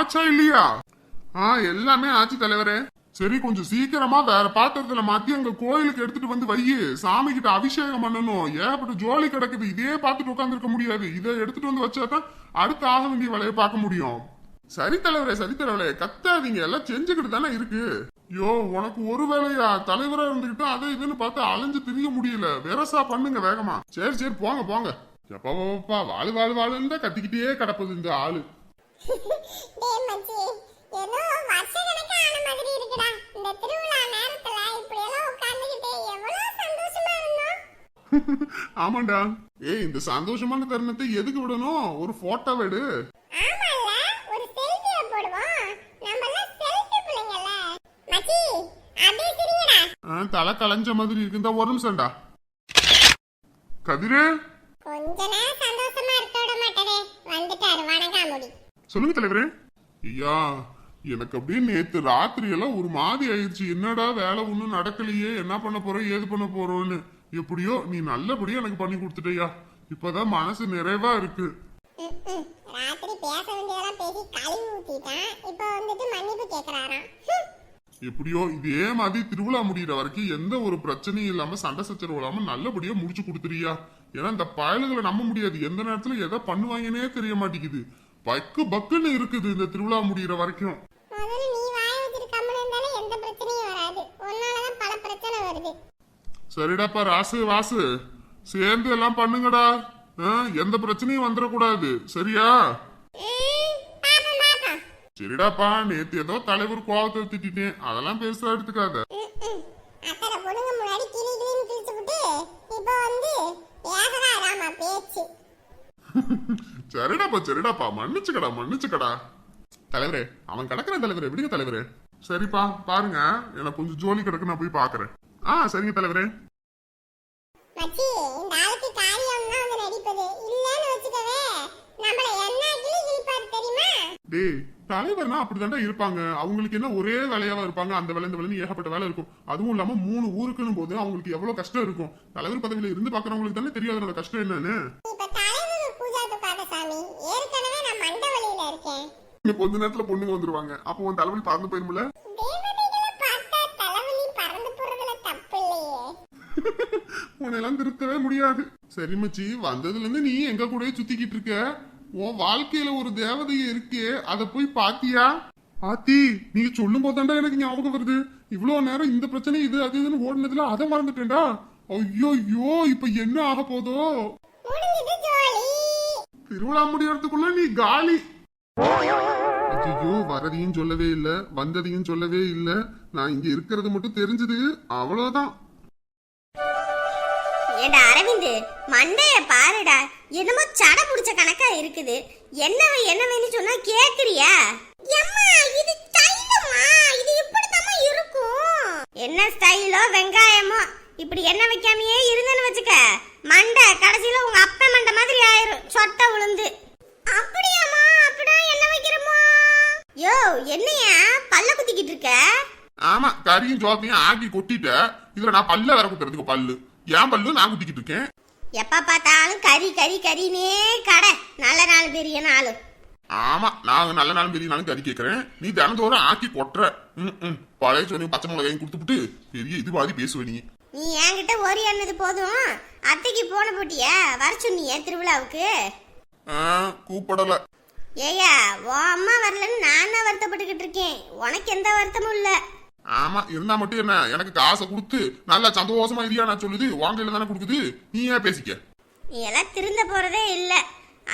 ஆச்சா இல்லையா? ஆ எல்லாமே ஆச்சு தலைவரே. சரி கொஞ்சம் சீக்கிரமா வேற பாத்திரத்துல மாத்தி அங்க கோயிலுக்கு எடுத்துட்டு வந்து வை சாமி கிட்ட அபிஷேகம் பண்ணணும். ஏகப்பட்ட ஜோலி கிடக்குது. இதே பார்த்துட்டு உட்காந்துருக்க முடியாது. இதை எடுத்துட்டு வந்து வச்சாதான் அடுத்த ஆக வேண்டிய வேலையை பார்க்க முடியும். சரி தலைவரே சரி தலைவரே. கத்தாதீங்க. எல்லாம் செஞ்சுக்கிட்டு தானே இருக்கு. யோ உனக்கு ஒரு வேலையா? தலைவரா இருந்துகிட்டு அதை இதுன்னு பார்த்து அலைஞ்சு திரிய முடியல. வெரசா பண்ணுங்க வேகமா. சரி சரி போங்க போங்க. எப்பா வாழு வாழு வாழுன்னு கத்திக்கிட்டே கிடப்புது இந்த ஆளு. டேய் மச்சி ஏதோ வருஷக்கணக்கா ஆன மாதிரி இருக்குடா. இந்த திருவிழா நேரத்துல இப்படி எல்லாம் உட்கார்ந்துகிட்டு எவ்வளவு சந்தோஷமா இருந்தோம். ஆமாண்டா. ஏய் இந்த சந்தோஷமான தருணத்தை எதுக்கு விடணும்? ஒரு போட்டோ எடு ஆமால்ல ஒரு செல்ஃபிய போடுவோம். நம்ம எல்லாம் செல்ஃபி பிள்ளைங்கல்ல. மச்சி அப்படியே சிரிங்கடா. தலை கலைஞ்ச மாதிரி இருக்குந்தா ஒரு நிமிஷம்டா. கதிரே. கொஞ்ச நேரம் சந்தோஷமா இருக்க விட மாட்டதே வந்துட்டாரு வணக்கம் முடி சொல்லுங்க தலைவரே. ஐயா எனக்கு அப்படியே நேத்து ராத்திரி எல்லாம் ஒரு மாதிரி ஆயிடுச்சு. என்னடா வேலை ஒண்ணும் நடக்கலையே. என்ன பண்ண போறோம் ஏது பண்ண போறோம்னு. எப்படியோ நீ நல்லபடியா எனக்கு பண்ணி கொடுத்துட்டயா. இப்பதான் மனசு நிறைவா இருக்கு. எப்படியோ இதே மாதிரி திருவிழா முடியிற வரைக்கும் எந்த ஒரு பிரச்சனையும் இல்லாம சண்டை சச்சரவு இல்லாம நல்லபடியா முடிச்சு கொடுத்துறியா ஏன்னா இந்த பயலுகளை நம்ப முடியாது. எந்த நேரத்துல எதை பண்ணுவாங்கன்னே தெரிய மாட்டேங்குது. பக்கு பக்குன்னு இருக்குது இந்த திருவிழா முடியிற வரைக்கும். சரிடாப்பா ராசு வாசு. சேர்ந்து எல்லாம் பண்ணுங்கடா. எந்த பிரச்சனையும் வந்துடக்கூடாது. சரியா? சரிடாப்பா நேத்து ஏதோ தலைவர் கோவத்தை திட்டிட்டேன். அதெல்லாம் பெருசா எடுத்துக்காத. இப்போ வந்து பேச்சு. சரிடாப்பா சரிடாப்பா மன்னிச்சுக்கடா மன்னிச்சுக்கடா. தலைவரே அவன் கிடக்குற தலைவரே விடுங்க தலைவரே. சரிப்பா பாருங்க. எனக்கு கொஞ்சம் ஜோலி கிடக்கு நான் போய் பாக்குறேன். ஆ சரிங்க தலைவரே. டேய் தலைவர்னா அப்படிதான்டா இருப்பாங்க. அவங்களுக்கு என்ன ஒரே வேலையாவா இருப்பாங்க? அந்த வேலை இந்த வேலைன்னு ஏகப்பட்ட வேலை இருக்கும். அதுவும் இல்லாம மூணு ஊருக்குன்னு போது அவங்களுக்கு எவ்வளவு கஷ்டம் இருக்கும். தலைவர் பதவியில இருந்து பாக்குறவங்களுக்கு தானே தெரியும் அதனோட கஷ்டம் என்னன்னு இப்ப தலைவர் பூஜா துக்காத சாமி. ஏற்கனவே நான் மண்ட வழியில இருக்கேன். இன்னும் கொஞ்ச நேரத்துல பொண்ணுங்க வந்துருவாங்க. அப்போ உன் தலைவலி பறந்து போயிருமில்ல தேவதைகளை பார்த்தா தலைவலி பறந்து போறதுல தப்பு இல்லையே. உன்னெல்லாம் திருத்தவே முடியாது. சரி மச்சி வந்ததுல இருந்து நீ எங்க கூடயே சுத்திக்கிட்டு இருக்க? உன் வாழ்க்கையில ஒரு தேவதையே இருக்கே அத போய் பாத்தியா? ஆத்தி நீங்க சொல்லும் போதாண்டா எனக்கு ஞாபகம் வருது. இவ்வளவு நேரம் இந்த பிரச்சனை இது அது இதுன்னு ஓடுனதுல அதை மறந்துட்டேன்டா. ஐயோ ஐயோ இப்ப என்ன ஆக போதோ? திருவிழா முடியறதுக்குள்ள நீ காலி. ஐயோ வரதையும் சொல்லவே இல்ல வந்ததையும் சொல்லவே இல்ல. நான் இங்க இருக்கிறது மட்டும் தெரிஞ்சது. அவ்வளவுதான். ஏடா அரவிந்த் மண்டைய பாருடா. என்னமோ சட புடிச்ச கணக்கா இருக்குது. என்னவ என்னவேன்னு சொன்னா கேக்குறியா? இது ஸ்டைலுமா? இது இப்படித்தாமா இருக்கும். என்ன ஸ்டைலோ வெங்காயமோ? இப்படி என்ன வைக்காமயே இருந்தேன்னு வச்சுக்க. மண்டை கடைசியில உங்க அப்பா மண்டை மாதிரி ஆயிரும். சொட்டை விழுந்து அப்படியாம்மா அப்படின்னா என்ன வைக்கிறோமோ யோ என்னையா? பல்ல குத்திக்கிட்டு இருக்க? ஆமா கறியும் சோத்தையும் ஆக்கி கொட்டிட்ட இதுல நான் பல்ல வேற குத்துறதுக்கு பல்லு. என் பல்லு நான் குத்திக்கிட்டு இருக்கேன். எப்ப பார்த்தாலும் கறி கறி கறினே கடை. நல்ல நாள் பெரிய நாளும். ஆமா நான் நல்ல நாளும் பெரிய நாளும் கறி கேட்கறேன் நீ தினந்தோறும் ஆக்கி கொட்டுற. ம். பழைய சோனையும் பச்சை மிளகாயும் கொடுத்துப்புட்டு பெரிய இது மாதிரி பேசுவ நீ. நீ என்கிட்ட ஓரி அண்ணது போதும். அத்தைக்கு போன போட்டியா? வர சொன்னியே திருவிழாவுக்கு? ஆ, கூப்பிடல. ஏயா உன் அம்மா வரலன்னு நான் வருத்தப்பட்டுக்கிட்டு இருக்கேன். உனக்கு எந்த வருத்தமும் இல்ல. ஆமா இருந்தா மட்டும் என்ன? எனக்கு காசை கொடுத்து நல்லா சந்தோஷமா இரியா நான் சொல்லுது? வாங்கையில தானே கொடுக்குது? நீ ஏன் பேசிக்க? நீ எல்லாம் திருந்த போறதே இல்ல.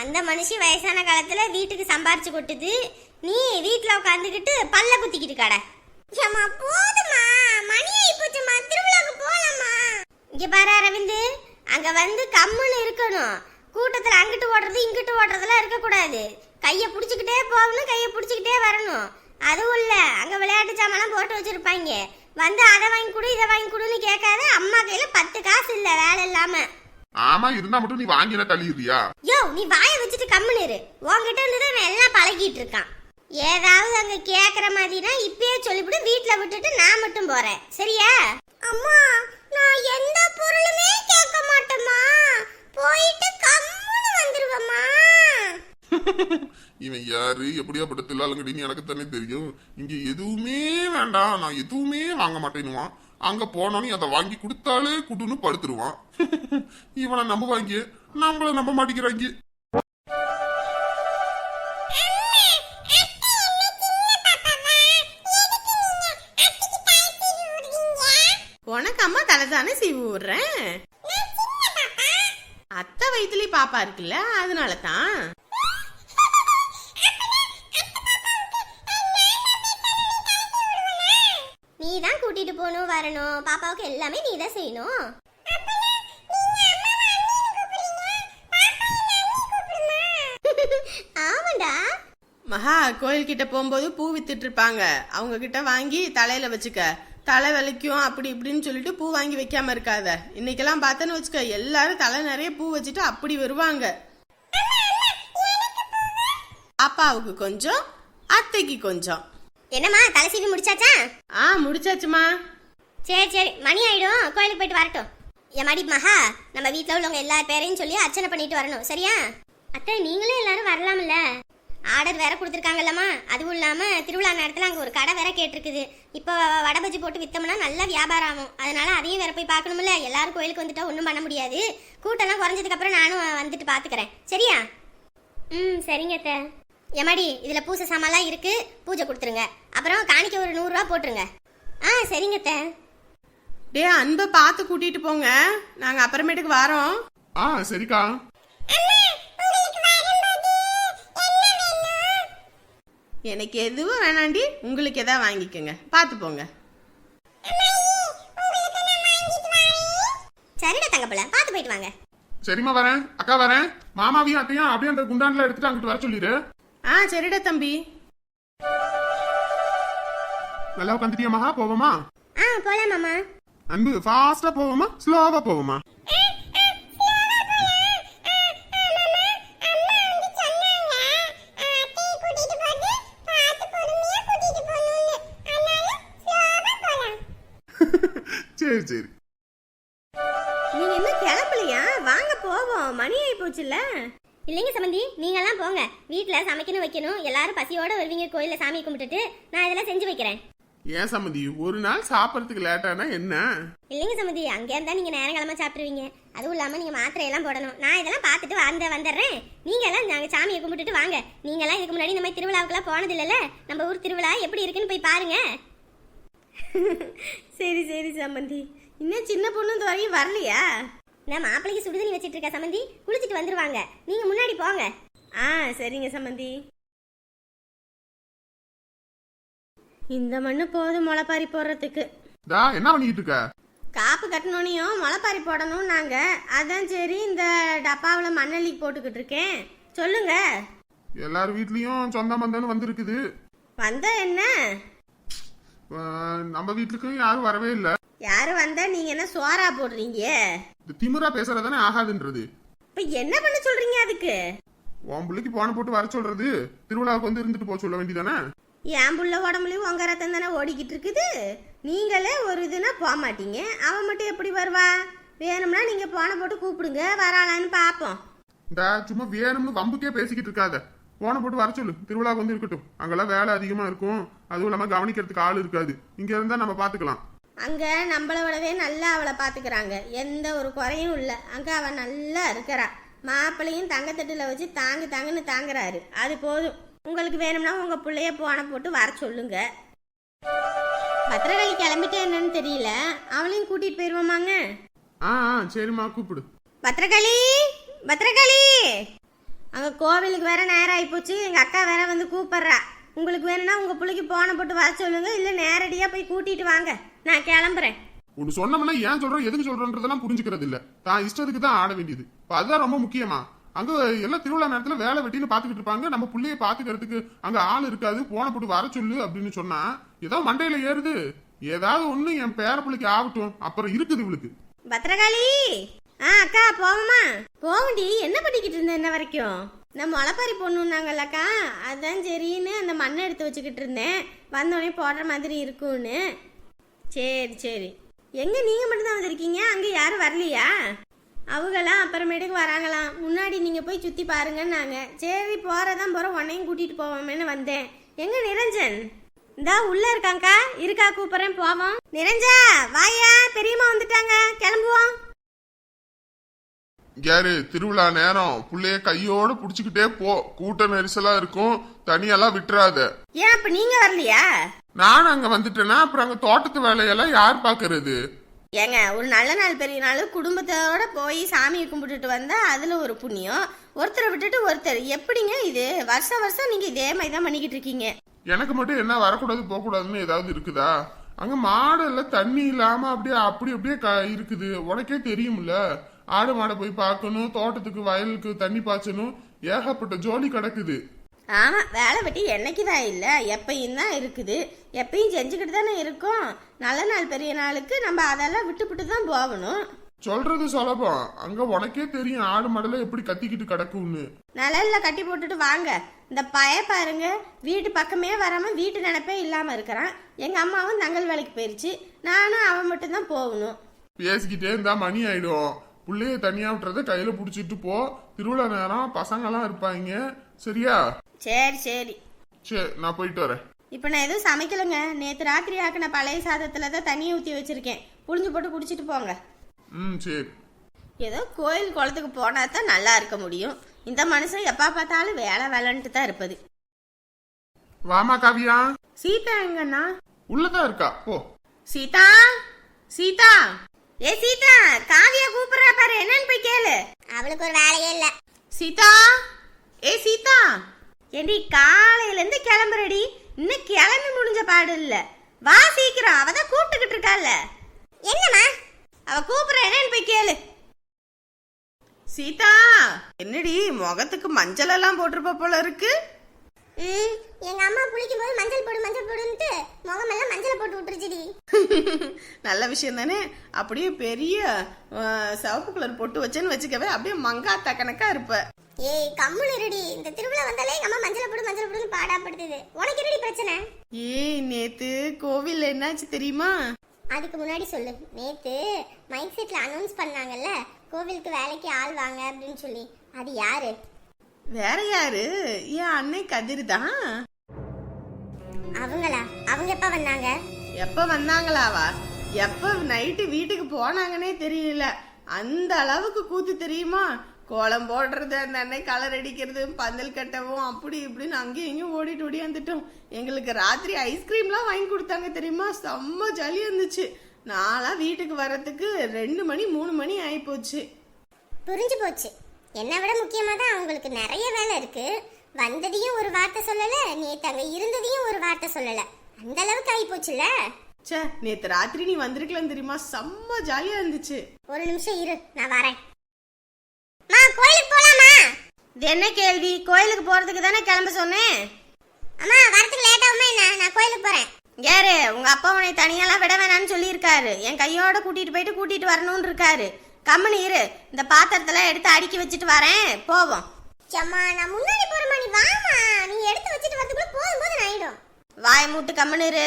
அந்த மனுஷி வயசான காலத்துல வீட்டுக்கு சம்பாரிச்சு கொட்டுது. நீ வீட்டுல உட்காந்துக்கிட்டு பல்ல குத்திக்கிட்டு கடை ஏம்மா போதுமா மணி ஆயிப்போச்சுமா திருவிழாக்கு போலாமா இங்க பாரு அரவிந்து. அங்க வந்து கம்முன்னு இருக்கணும். கூட்டத்துல அங்கிட்டு ஓடுறது இங்கிட்டு ஓடுறதெல்லாம் இருக்கக்கூடாது. கையை பிடிச்சிக்கிட்டே போகணும் கையை பிடிச்சிக்கிட்டே வரணும். அதுவும் இல்ல அங்க விளையாட்டு சாமான்லாம் போட்டு வச்சிருப்பாங்க. வந்து அதை வாங்கி கொடு இதை வாங்கி கொடுன்னு கேட்காத அம்மா கையில பத்து காசு இல்ல வேலை இல்லாம. ஆமா இருந்தா மட்டும் நீ வாங்கின தள்ளிடுறியா? யோ நீ வாயை வச்சுட்டு கம்முன்னு இரு. உன்கிட்ட இருந்து தான் எல்லாம் பழகிட்டு இருக்கான். ஏதாவது அங்க கேக்குற மாதிரினா இப்பயே சொல்லிவிடு வீட்ல விட்டுட்டு நான் மட்டும் போறேன். சரியா? அம்மா நான் எந்த பொருளுமே கேட்க மாட்டேம்மா. போயிட்டு கம்முன்னு வந்துருவேம்மா. இவன் யாரு? எப்படியாப்பட்ட தில்லாலங்கடின்னு எனக்கு தானே தெரியும். இங்க எதுவுமே வேண்டாம். நான் எதுவுமே வாங்க மாட்டேன்னுவான். அங்க போனோன்னு அதை வாங்கி கொடுத்தாலே குடுன்னு படுத்துருவான். இவனை நம்புவாங்க நம்மள நம்ப மாட்டேங்கிறாங்க தானே சீவு விடுறேன் அத்தை வயிற்றுலயே பாப்பா இருக்குல்ல அதனால தான் நீ தான் கூட்டிட்டு போகணும் வரணும். பாப்பாவுக்கு எல்லாமே நீ தான் செய்யணும். ஆமாண்டா. மகா கோயில்கிட்ட போகும்போது பூ வித்துட்டு இருப்பாங்க. அவங்க கிட்ட வாங்கி தலையில வச்சுக்க. தலை வலிக்கும் அப்படி இப்படின்னு சொல்லிட்டு பூ வாங்கி வைக்காம இருக்காத. இன்னைக்கெல்லாம் பார்த்தேன்னு வச்சுக்க எல்லாரும் தலை நிறைய பூ வச்சுட்டு அப்படி வருவாங்க. அப்பாவுக்கு கொஞ்சம் அத்தைக்கு கொஞ்சம். என்னம்மா தலை சீவி முடிச்சாச்சா? ஆ முடிச்சாச்சுமா சரி சரி மணி ஆயிடும். கோயிலுக்கு போயிட்டு வரட்டும். என் மடி மகா நம்ம வீட்டில் உள்ளவங்க எல்லா பேரையும் சொல்லி அர்ச்சனை பண்ணிட்டு வரணும். சரியா? அத்தை நீங்களும் எல்லாரும் வரலாம்ல. ஆர்டர் வேற கொடுத்துருக்காங்கல்லம்மா. அதுவும் இல்லாமல் திருவிழா நேரத்தில் அங்கே ஒரு கடை வேற கேட்டிருக்குது. இப்போ வடை பஜ்ஜி போட்டு விற்றோம்னா நல்லா வியாபாரம் ஆகும். அதனால அதையும் வேற போய் பார்க்கணும்ல. எல்லாரும் கோயிலுக்கு வந்துட்டா ஒன்றும் பண்ண முடியாது. கூட்டம்லாம் குறைஞ்சதுக்கப்புறம் நானும் வந்துட்டு பார்த்துக்கிறேன் சரியா? ம் சரிங்க அத்தை. எம்மாடி இதில் பூசை சாமான்லாம் இருக்கு. பூஜை கொடுத்துருங்க. அப்புறம் காணிக்க ஒரு நூறுரூவா போட்டுருங்க. ஆ சரிங்க அத்தை. டே அன்பை பார்த்து கூட்டிட்டு போங்க. நாங்க அப்புறமேட்டுக்கு வரோம். ஆ சரிக்கா. எனக்கு எதுவும் வேணாண்டி உங்களுக்கு எதாவது வாங்கிக்கோங்க. பார்த்து போங்க. சரிடா தங்கப்பிள்ள பார்த்து போயிட்டு வாங்க. சரிம்மா வரேன். அக்கா வரேன். மாமாவையும் அத்தையும் அப்படியே அந்த குண்டான்ல எடுத்துட்டு அங்கிட்டு வர சொல்லிடு. ஆ சரிடா தம்பி. நல்லா உட்காந்துட்டியா மகா? போவோமா? ஆ போலாம் மாமா. அன்பு ஃபாஸ்டா போவோமா? ஸ்லோவா போவோமா? சரி சரி. நீங்க என்ன கிளம்பலையா? வாங்க போவோம். மணி ஆகி போச்சுல்ல. இல்லைங்க சம்பந்தி நீங்கெல்லாம் போங்க. வீட்டில் சமைக்கணும் வைக்கணும். எல்லாரும் பசியோட வருவீங்க கோயிலில் சாமி கும்பிட்டுட்டு. நான் இதெல்லாம் செஞ்சு வைக்கிறேன். ஏன் சம்மதி ஒரு நாள் சாப்பிடறதுக்கு லேட்டானா என்ன? இல்லைங்க சம்பந்தி அங்கே இருந்தால் நீங்கள் நேரங்கிழமை சாப்பிட்ருவீங்க அதுவும் இல்லாமல் நீங்கள் மாத்திரையெல்லாம் போடணும். நான் இதெல்லாம் பார்த்துட்டு வந்த வந்துடுறேன். நீங்கெல்லாம் நாங்கள் சாமியை கும்பிட்டுட்டு வாங்க. நீங்கெல்லாம் இதுக்கு முன்னாடி இந்த மாதிரி திருவிழாவுக்குலாம் போனது இல்லைல்ல நம்ம ஊர் திருவிழா எப்படி இருக்குன்னு போய் பாருங்க. சரி சரி சம்பந்தி இன்னும் சின்ன பொண்ணு இந்த வரையும் வரலையா? இந்த மாப்பிள்ளைக்கு சுடுதண்ணி வச்சிட்டு இருக்க சம்பந்தி குளிச்சுட்டு வந்துருவாங்க. நீங்கள் முன்னாடி போங்க. ஆ சரிங்க சம்பந்தி இந்த மண்ணு போதும் முளைப்பாரி போடுறதுக்கு. டா என்ன பண்ணிட்டு இருக்க? காப்பு கட்டணுனையும் முளைப்பாரி போடணும் நாங்க. அதான் சரி இந்த டப்பாவில் மண்ணள்ளி போட்டுக்கிட்டு இருக்கேன். சொல்லுங்க. எல்லார் வீட்லயும் சொந்த பந்தம்னு வந்திருக்குது. வந்தா என்ன? நம்ம வீட்டுக்கும் யாரும் வரவே இல்ல. யாரு வந்தா நீங்க என்ன சோறா போடுறீங்க? இந்த திமிரா பேசுறதானே ஆகாதுன்றது. இப்ப என்ன பண்ண சொல்றீங்க அதுக்கு? உன் பிள்ளைக்கு போன போட்டு வர சொல்றது? திருவிழாவுக்கு வந்து இருந்துட்டு போக சொல்ல வேண்டியதானே? என் புள்ள உடம்புலயும் உங்க ரத்தம் தானே ஓடிக்கிட்டு இருக்குது. நீங்களே ஒரு இதுனா போக மாட்டீங்க. அவன் மட்டும் எப்படி வருவா? வேணும்னா நீங்க போன போட்டு கூப்பிடுங்க. வராளான்னு பாப்போம். இந்த சும்மா வேணும்னு வம்புக்கே பேசிக்கிட்டு இருக்காத. போன போட்டு வர சொல்லு. திருவிழாவுக்கு வந்து இருக்கட்டும். அங்கெல்லாம் வேலை அதிகமா இருக்கும். அதுவும் இல்லாம கவனிக்கிறதுக்கு ஆள் இருக்காது. இங்க இருந்தா நம்ம பாத்துக்கலாம். அங்க நம்மள விடவே நல்லா அவளை பாத்துக்கிறாங்க. எந்த ஒரு குறையும் இல்ல. அங்க அவ நல்லா இருக்கிறா. மாப்பிள்ளையும் தங்கத்தட்டுல வச்சு தாங்கு தாங்குன்னு தாங்குறாரு. அது போதும். உங்களுக்கு வேணும்னா உங்க பிள்ளைய போன போட்டு வர சொல்லுங்க. பத்திரகாளி கிளம்பிட்டு என்னன்னு தெரியல. அவளையும் கூட்டிட்டு போயிருவோமாங்க? ஆ ஆ சரிம்மா கூப்பிடு. பத்திரகாளி! பத்திரகாளி! அங்க கோவிலுக்கு வேற நேரம் ஆயிப்போச்சு எங்க அக்கா வேற வந்து கூப்பிடுறா. உங்களுக்கு வேணும்னா உங்க பிள்ளைக்கு போன போட்டு வர சொல்லுங்க. இல்ல நேரடியா போய் கூட்டிட்டு வாங்க. நான் கிளம்புறேன். ஒன்னு சொன்னோம்னா ஏன் சொல்றோம் எதுக்கு சொல்றோன்றதெல்லாம் புரிஞ்சுக்கிறது இல்ல. தான் இஷ்டத்துக்கு தான் ஆட வேண்டியது. இப்ப அதுதான் ரொம்ப முக்கியமா. அங்க எல்லாம் திருவிழா நேரத்துல வேலை வெட்டின்னு பாத்துக்கிட்டு இருப்பாங்க. நம்ம புள்ளைய பாத்துக்கிறதுக்கு அங்க ஆள் இருக்காது. போன போட்டு வர சொல்லு அப்படின்னு சொன்னா ஏதோ மண்டையில ஏறுது. ஏதாவது ஒண்ணு என் பேர பிள்ளைக்கு ஆகட்டும். அப்புறம் இருக்குது இவளுக்கு. பத்திரகாளி! ஆ அக்கா போவோமா போகண்டி என்ன பண்ணிக்கிட்டு இருந்த என்ன வரைக்கும்? நான் முளைப்பாரி பொண்ணுன்னாங்கல்லக்கா. அதான் சரின்னு அந்த மண்ணை எடுத்து வச்சுக்கிட்டு இருந்தேன். வந்தோடனே போடுற மாதிரி இருக்கும்னு. சரி சரி. எங்கே நீங்கள் மட்டும்தான் வந்திருக்கீங்க? அங்கே யாரும் வரலையா? அவங்களாம் அப்புறமேட்டுக்கு வராங்களாம். முன்னாடி நீங்கள் போய் சுற்றி பாருங்கன்னாங்க. சரி போகிறதான் போகிறோம் உன்னையும் கூட்டிகிட்டு போவோமேன்னு வந்தேன். எங்கே நிரஞ்சன்? இந்தா உள்ள இருக்காங்கக்கா இருக்கா கூப்பிட்றேன். போவோம். நிரஞ்சா வாயா. பெரியம்மா வந்துட்டாங்க. கிளம்புவோம். யாரு திருவிழா நேரம் புள்ளைய கையோட புடிச்சுக்கிட்டே போ. கூட்ட நெரிசலா இருக்கும். தனியெல்லாம் விட்டுறாத. ஏன் அப்ப நீங்க வரலையா? நான் அங்க வந்துட்டேன்னா அப்புறம் அங்க தோட்டத்து வேலையெல்லாம் யார் பாக்குறது? ஏங்க ஒரு நல்ல நாள் பெரிய நாள் குடும்பத்தோட போய் சாமியை கும்பிட்டுட்டு வந்தா அதுல ஒரு புண்ணியம். ஒருத்தரை விட்டுட்டு ஒருத்தர். எப்படிங்க இது? வருஷம் வருஷம் நீங்க இதே மாதிரி தான் பண்ணிக்கிட்டு இருக்கீங்க. எனக்கு மட்டும் என்ன வரக்கூடாது போக கூடாதுன்னு ஏதாவது இருக்குதா? அங்க மாடு எல்லாம் தண்ணி இல்லாம அப்படியே அப்படி அப்படியே க- இருக்குது. உனக்கே தெரியும்ல. ஆடு மாடை போய் பார்க்கணும் தோட்டத்துக்கு வயலுக்கு தண்ணி பாய்ச்சணும் ஏகப்பட்ட ஜோலி கிடக்குது. ஆமா வேலை வெட்டி என்னைக்குதான் இல்ல எப்பயும் தான் இருக்குது. எப்பயும் செஞ்சுக்கிட்டு தானே இருக்கோம். நல்ல நாள் பெரிய நாளுக்கு நம்ம அதெல்லாம் விட்டுவிட்டு தான் போகணும். சொல்றது சுலபம். அங்க உனக்கே தெரியும் ஆடு மாடெல்லாம் எப்படி கத்திக்கிட்டு கிடக்கும்னு. நிழல்ல கட்டி போட்டுட்டு வாங்க. இந்த பய பாருங்க வீட்டு பக்கமே வராம வீட்டு நினைப்பே இல்லாம இருக்கிறான். எங்க அம்மாவும் தங்கல் வேலைக்கு போயிருச்சு. நானும் அவன் மட்டும் தான் போகணும். பேசிக்கிட்டே இருந்தா மணி ஆயிடும். புள்ளைய தனியா விட்டுறத கையில புடிச்சிட்டு போ. திருவிழா நேரம் பசங்கெல்லாம் இருப்பாங்க. சரியா? சரி சரி. சரி நான் போயிட்டு வரேன். இப்போ நான் எதுவும் சமைக்கலைங்க. நேற்று ராத்திரி ஆக்கின பழைய சாதத்தில் தான் தண்ணியை ஊற்றி வச்சிருக்கேன். புழிஞ்சு போட்டு குடிச்சிட்டு போங்க. ம் சரி. ஏதோ கோயில் குளத்துக்கு போனா தான் நல்லா இருக்க முடியும். இந்த மனுஷன் எப்போ பார்த்தாலும் வேலை வேலைன்ட்டு தான் இருப்பது. வாமா காவியா? சீதா எங்கண்ணா? உள்ளதான் இருக்கா. போ. சீதா? சீதா? ஏ சீதா காவியா கூப்பிடுறா பாரு. என்னன்னு போய் கேளு. அவளுக்கு ஒரு வேலையே இல்ல. சீதா? ஏ சீதா. ஏண்டி காலையில இருந்து கிளம்புறடி. இன்னும் கிளம்பி முடிஞ்ச பாடு இல்ல. வா சீக்கிரம். அவ தான் கூப்பிட்டுக்கிட்டு இருக்கால என்னம்மா? அவ கூப்பிடுற. என்னன்னு போய் கேளு. சீதா என்னடி முகத்துக்கு மஞ்சள் எல்லாம் போட்டிருப்ப போல இருக்கு? ம் எங்க அம்மா குளிக்கும் போது மஞ்சள் போடு மஞ்சள் போடுன்ட்டு முகமெல்லாம் மஞ்சள் போட்டு விட்டுருச்சுடி. நல்ல விஷயம் தானே? அப்படியே பெரிய சிவப்பு கலர் பொட்டு வச்சேன்னு வச்சுக்கவே அப்படியே மங்காத்தா கணக்கா இருப்ப. ஏய் கம்முனு இருடி. இந்த திருவிழா வந்தாலே எங்க அம்மா மஞ்சள் போடு மஞ்சள் போடுன்னு பாடாப்படுத்துது உனக்கு என்னடி பிரச்சனை? ஏய் நேத்து கோவில்ல என்னாச்சு தெரியுமா? அதுக்கு முன்னாடி சொல்லு. நேத்து மைக் செட்ல அனௌன்ஸ் பண்ணாங்கல்ல கோவிலுக்கு வேலைக்கு ஆள் வாங்க அப்படின்னு சொல்லி. அது யாரு? வேற யாரு? என் அன்னை கதிர் தான் அவங்களா? அவங்க எப்ப வந்தாங்க? எப்ப வந்தாங்களாவா? எப்ப நைட்டு வீட்டுக்கு போனாங்கன்னே தெரியல. அந்த அளவுக்கு கூத்து தெரியுமா? கோலம் போடுறது அந்த அன்னை கலர் அடிக்கிறது பந்தல் கட்டவும் அப்படி இப்படின்னு அங்கேயும் இங்கேயும் ஓடிட்டு ஓடியாந்துட்டோம் எங்களுக்கு ராத்திரி ஐஸ்கிரீம்லாம் வாங்கி கொடுத்தாங்க தெரியுமா? செம்ம ஜாலியாக இருந்துச்சு. நான்லாம் வீட்டுக்கு வர்றதுக்கு ரெண்டு மணி மூணு மணி ஆயிப்போச்சு. புரிஞ்சு போச்சு. என்னை விட முக்கியமா தான் அவங்களுக்கு நிறைய வேலை இருக்கு. வந்ததையும் ஒரு வார்த்தை சொல்லல நேத்து அங்க இருந்ததையும் ஒரு வார்த்தை சொல்லல. அந்த அளவுக்கு ஆகி போச்சுல ச்சே நேத்து ராத்திரி நீ வந்திருக்கலாம் தெரியுமா? செம்ம ஜாலியாக இருந்துச்சு. ஒரு நிமிஷம் இரு நான் வரேன். மா கோயிலுக்கு போலாமா? இது என்ன கேள்வி? கோயிலுக்கு போறதுக்கு தானே கிளம்ப சொன்னேன். அம்மா வரதுக்கு லேட் ஆகுமா என்ன? நான் கோயிலுக்கு போறேன். யாரு? உங்க அப்பா உன்னை தனியெல்லாம் விட வேணாம்னு சொல்லியிருக்காரு. என் கையோட கூட்டிட்டு போயிட்டு கூட்டிட்டு வரணும்னு இருக்காரு. கம்முனு இரு. இந்த பாத்திரத்தெல்லாம் எடுத்து அடுக்கி வச்சுட்டு வரேன். போவோம். அம்மா நான் முன்னாடி போறேம்மா. நீ வாமா நீ எடுத்து வச்சுட்டு வரதுக்குள்ள போதும் போதும் ஆயிடும். வாய மூட்டு கம்முனு இரு.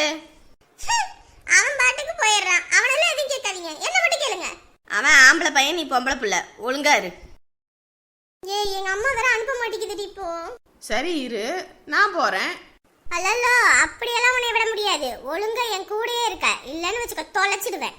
அவன் பாட்டுக்கு போயிடுறான். அவனெல்லாம் எதுவும் கேட்காதீங்க. என்ன மட்டும் கேளுங்க. அவன் ஆம்பளை பையன் நீ பொம்பளை புள்ள. ஒழுங்கா இரு. ஏய் எங்க அம்மா வேற அனுப்ப மாட்டேங்குதுடி இப்போ. சரி இரு. நான் போறேன். அல்லல்லோ அப்படியெல்லாம் உன்னை விட முடியாது. ஒழுங்கா என் கூடயே இருக்க. இல்லைன்னு வச்சுக்க தொலைச்சிடுவேன்.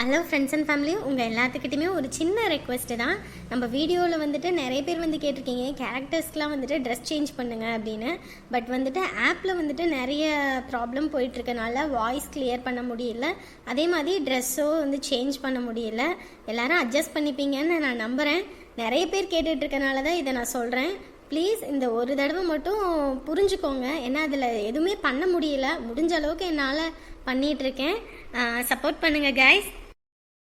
ஹலோ ஃப்ரெண்ட்ஸ் அண்ட் ஃபேமிலி உங்கள் எல்லாத்துக்கிட்டையுமே ஒரு சின்ன ரெக்வெஸ்ட்டு தான். நம்ம வீடியோவில் வந்துட்டு நிறைய பேர் வந்து கேட்டிருக்கீங்க கேரக்டர்ஸ்க்குலாம் வந்துட்டு ட்ரெஸ் சேஞ்ச் பண்ணுங்க அப்படின்னு. பட் வந்துட்டு ஆப்பில் வந்துட்டு நிறைய ப்ராப்ளம் போயிட்டுருக்கனால வாய்ஸ் கிளியர் பண்ண முடியல. அதே மாதிரி ட்ரெஸ்ஸோ வந்து சேஞ்ச் பண்ண முடியல. எல்லோரும் அட்ஜஸ்ட் பண்ணிப்பீங்கன்னு நான் நம்புகிறேன் நிறைய பேர் கேட்டுட்ருக்கனால தான் இதை நான் சொல்கிறேன் ப்ளீஸ் இந்த ஒரு தடவை மட்டும் புரிஞ்சுக்கோங்க. ஏன்னா அதில் எதுவுமே பண்ண முடியல. முடிஞ்ச அளவுக்கு என்னால் பண்ணிகிட்ருக்கேன் சப்போர்ட் பண்ணுங்கள் கைஸ்